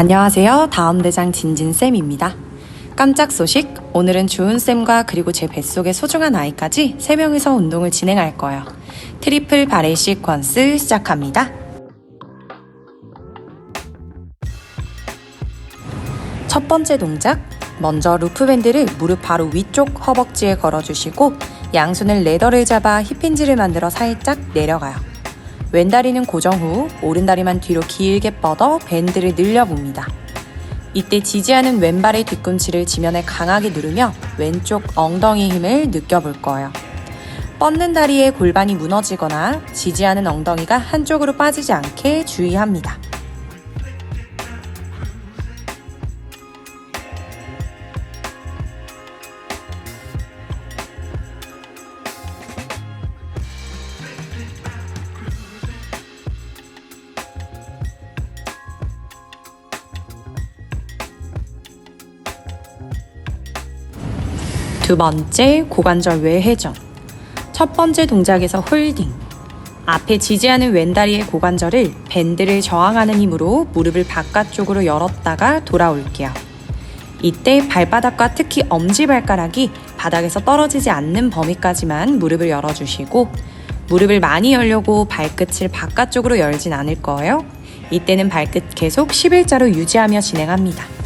안녕하세요. 다음 대장 진진쌤입니다. 깜짝 소식, 오늘은 주은쌤과 그리고 제 뱃속의 소중한 아이까지 3명이서 운동을 진행할 거예요. 트리플 바레 시퀀스 시작합니다. 첫 번째 동작, 먼저 루프밴드를 무릎 바로 위쪽 허벅지에 걸어주시고 양손을 레더를 잡아 힙힌지를 만들어 살짝 내려가요. 왼다리는 고정 후 오른다리만 뒤로 길게 뻗어 밴드를 늘려봅니다. 이때 지지하는 왼발의 뒤꿈치를 지면에 강하게 누르며 왼쪽 엉덩이 힘을 느껴볼 거예요. 뻗는 다리에 골반이 무너지거나 지지하는 엉덩이가 한쪽으로 빠지지 않게 주의합니다. 두 번째 고관절 외회전. 첫 번째 동작에서 홀딩. 앞에 지지하는 왼다리의 고관절을 밴드를 저항하는 힘으로 무릎을 바깥쪽으로 열었다가 돌아올게요. 이때 발바닥과 특히 엄지발가락이 바닥에서 떨어지지 않는 범위까지만 무릎을 열어주시고 무릎을 많이 열려고 발끝을 바깥쪽으로 열진 않을 거예요. 이때는 발끝 계속 11자로 유지하며 진행합니다.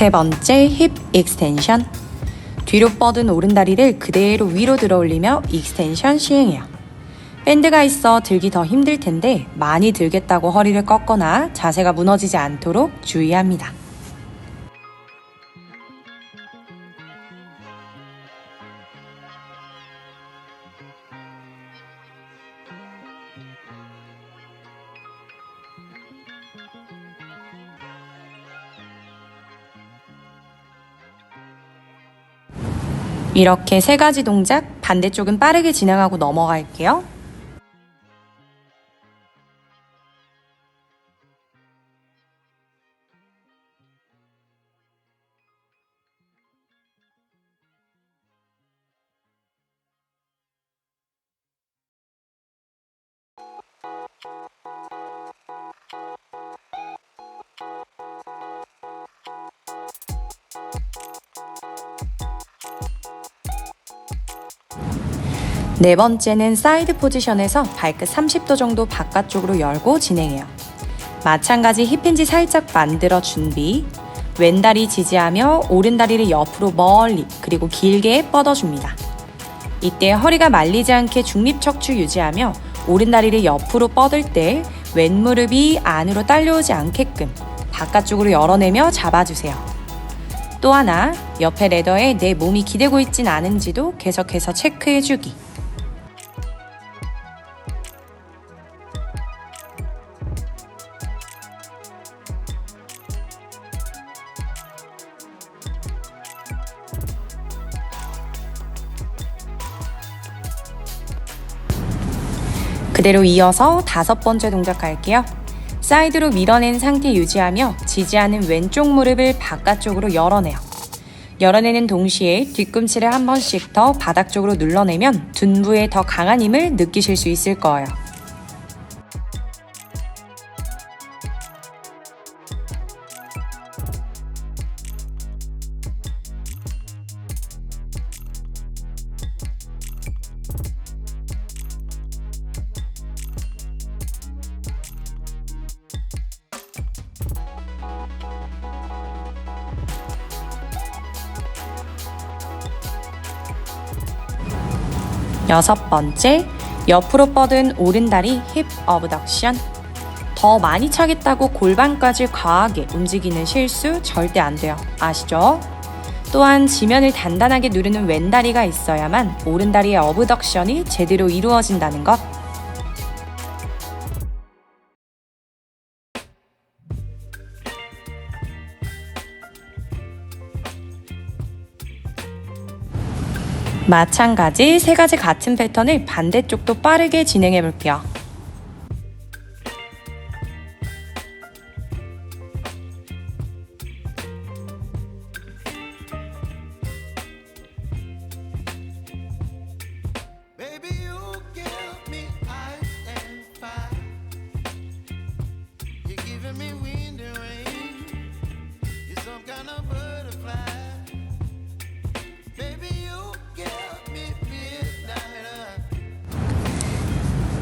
세 번째 힙 익스텐션. 뒤로 뻗은 오른다리를 그대로 위로 들어 올리며 익스텐션 시행해요. 밴드가 있어 들기 더 힘들 텐데 많이 들겠다고 허리를 꺾거나 자세가 무너지지 않도록 주의합니다. 이렇게 세 가지 동작 반대쪽은 빠르게 진행하고 넘어갈게요. 네 번째는 사이드 포지션에서 발끝 30도 정도 바깥쪽으로 열고 진행해요. 마찬가지 힙힌지 살짝 만들어 준비. 왼다리 지지하며 오른다리를 옆으로 멀리 그리고 길게 뻗어줍니다. 이때 허리가 말리지 않게 중립 척추 유지하며 오른다리를 옆으로 뻗을 때 왼무릎이 안으로 딸려오지 않게끔 바깥쪽으로 열어내며 잡아주세요. 또 하나, 옆에 레더에 내 몸이 기대고 있진 않은지도 계속해서 체크해주기. 그대로 이어서 다섯 번째 동작 할게요. 사이드로 밀어낸 상태 유지하며 지지하는 왼쪽 무릎을 바깥쪽으로 열어내요. 열어내는 동시에 뒤꿈치를 한 번씩 더 바닥 쪽으로 눌러내면 둔부에 더 강한 힘을 느끼실 수 있을 거예요. 여섯 번째, 옆으로 뻗은 오른다리 힙 어브덕션. 더 많이 차겠다고 골반까지 과하게 움직이는 실수 절대 안 돼요. 아시죠? 또한 지면을 단단하게 누르는 왼다리가 있어야만 오른다리의 어브덕션이 제대로 이루어진다는 것. 마찬가지 세 가지 같은 패턴을 반대쪽도 빠르게 진행해 볼게요.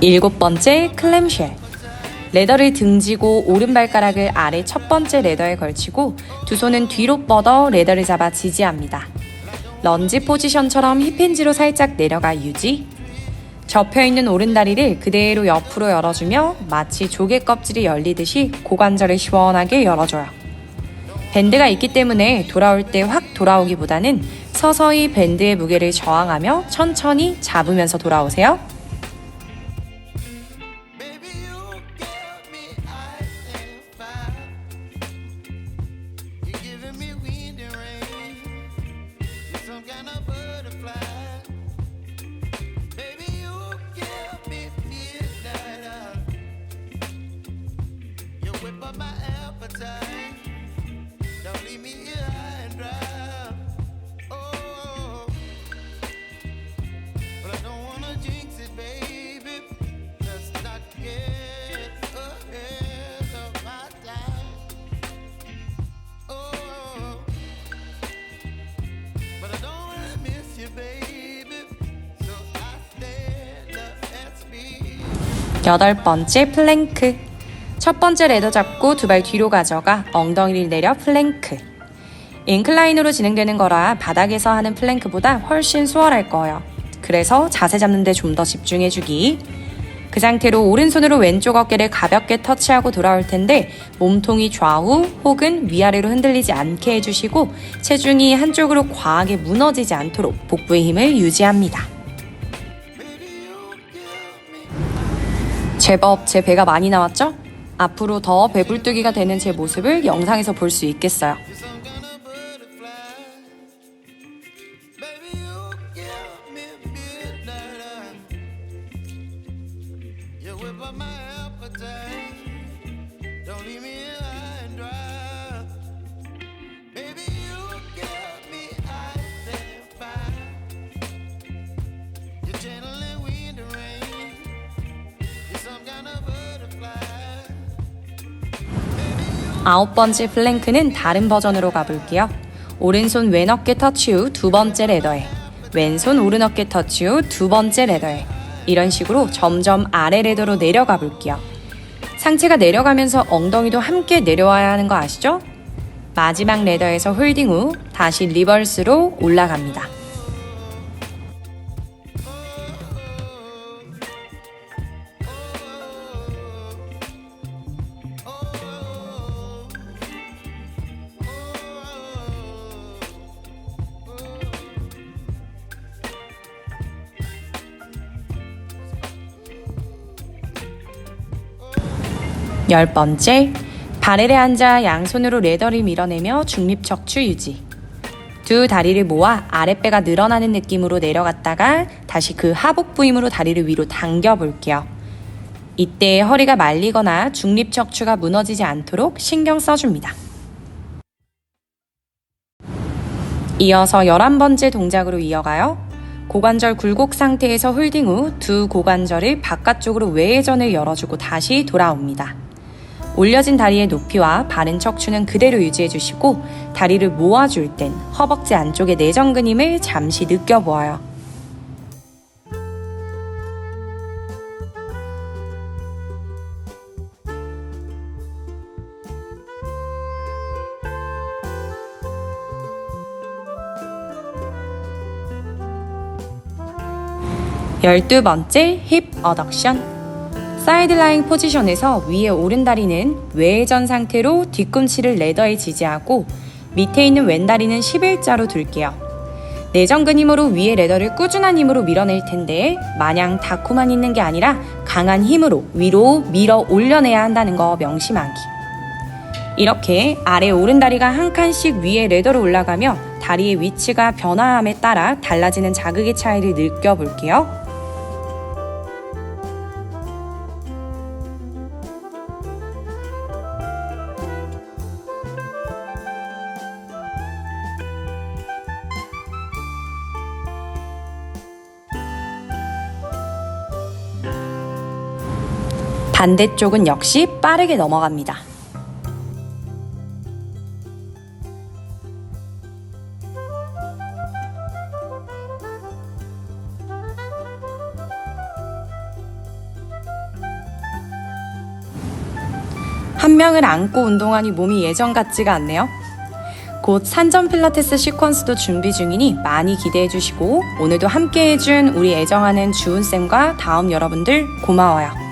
일곱 번째 클램쉘. 레더를 등지고 오른발가락을 아래 첫 번째 레더에 걸치고 두 손은 뒤로 뻗어 레더를 잡아 지지합니다. 런지 포지션처럼 힙힌지로 살짝 내려가 유지. 접혀 있는 오른다리를 그대로 옆으로 열어주며 마치 조개 껍질이 열리듯이 고관절을 시원하게 열어줘요. 밴드가 있기 때문에 돌아올 때 확 돌아오기보다는 서서히 밴드의 무게를 저항하며 천천히 잡으면서 돌아오세요. Up my appetite. Don't leave me here high and dry. Oh, but I don't wanna jinx it, baby. Let's not get ahead of my time. Oh, but I don't wanna miss you, baby. So I stand up and speak. 여덟 번째 플랭크. 첫 번째 레더 잡고 두 발 뒤로 가져가 엉덩이를 내려 플랭크. 인클라인으로 진행되는 거라 바닥에서 하는 플랭크보다 훨씬 수월할 거예요. 그래서 자세 잡는데 좀 더 집중해주기. 그 상태로 오른손으로 왼쪽 어깨를 가볍게 터치하고 돌아올 텐데 몸통이 좌우 혹은 위아래로 흔들리지 않게 해주시고 체중이 한쪽으로 과하게 무너지지 않도록 복부의 힘을 유지합니다. 제법 제 배가 많이 나왔죠? 앞으로 더 배불뚝이가 되는 제 모습을 영상에서 볼 수 있겠어요. 아홉 번째 플랭크는 다른 버전으로 가볼게요. 오른손 왼 어깨 터치 후 두 번째 레더에, 왼손 오른 어깨 터치 후 두 번째 레더에, 이런 식으로 점점 아래 레더로 내려가 볼게요. 상체가 내려가면서 엉덩이도 함께 내려와야 하는 거 아시죠? 마지막 레더에서 홀딩 후 다시 리버스로 올라갑니다. 열 번째, 바렐에 앉아 양손으로 레더를 밀어내며 중립 척추 유지. 두 다리를 모아 아랫배가 늘어나는 느낌으로 내려갔다가 다시 그 하복 부임으로 다리를 위로 당겨 볼게요. 이때 허리가 말리거나 중립 척추가 무너지지 않도록 신경 써줍니다. 이어서 11번째 동작으로 이어가요. 고관절 굴곡 상태에서 홀딩 후 두 고관절을 바깥쪽으로 외회전을 열어주고 다시 돌아옵니다. 올려진 다리의 높이와 바른 척추는 그대로 유지해 주시고 다리를 모아줄 땐 허벅지 안쪽의 내전근 힘을 잠시 느껴보아요. 열두 번째 힙 어덕션. 사이드라인 포지션에서 위에 오른다리는 외회전 상태로 뒤꿈치를 레더에 지지하고 밑에 있는 왼다리는 11자로 둘게요. 내전근 힘으로 위에 레더를 꾸준한 힘으로 밀어낼 텐데 마냥 닿고만 있는 게 아니라 강한 힘으로 위로 밀어 올려내야 한다는 거 명심하기. 이렇게 아래 오른다리가 한 칸씩 위에 레더로 올라가며 다리의 위치가 변화함에 따라 달라지는 자극의 차이를 느껴볼게요. 반대쪽은 역시 빠르게 넘어갑니다. 한 명을 안고 운동하니 몸이 예전 같지가 않네요. 곧 산전 필라테스 시퀀스도 준비 중이니 많이 기대해 주시고 오늘도 함께 해준 우리 애정하는 주은쌤과 다음 여러분들 고마워요.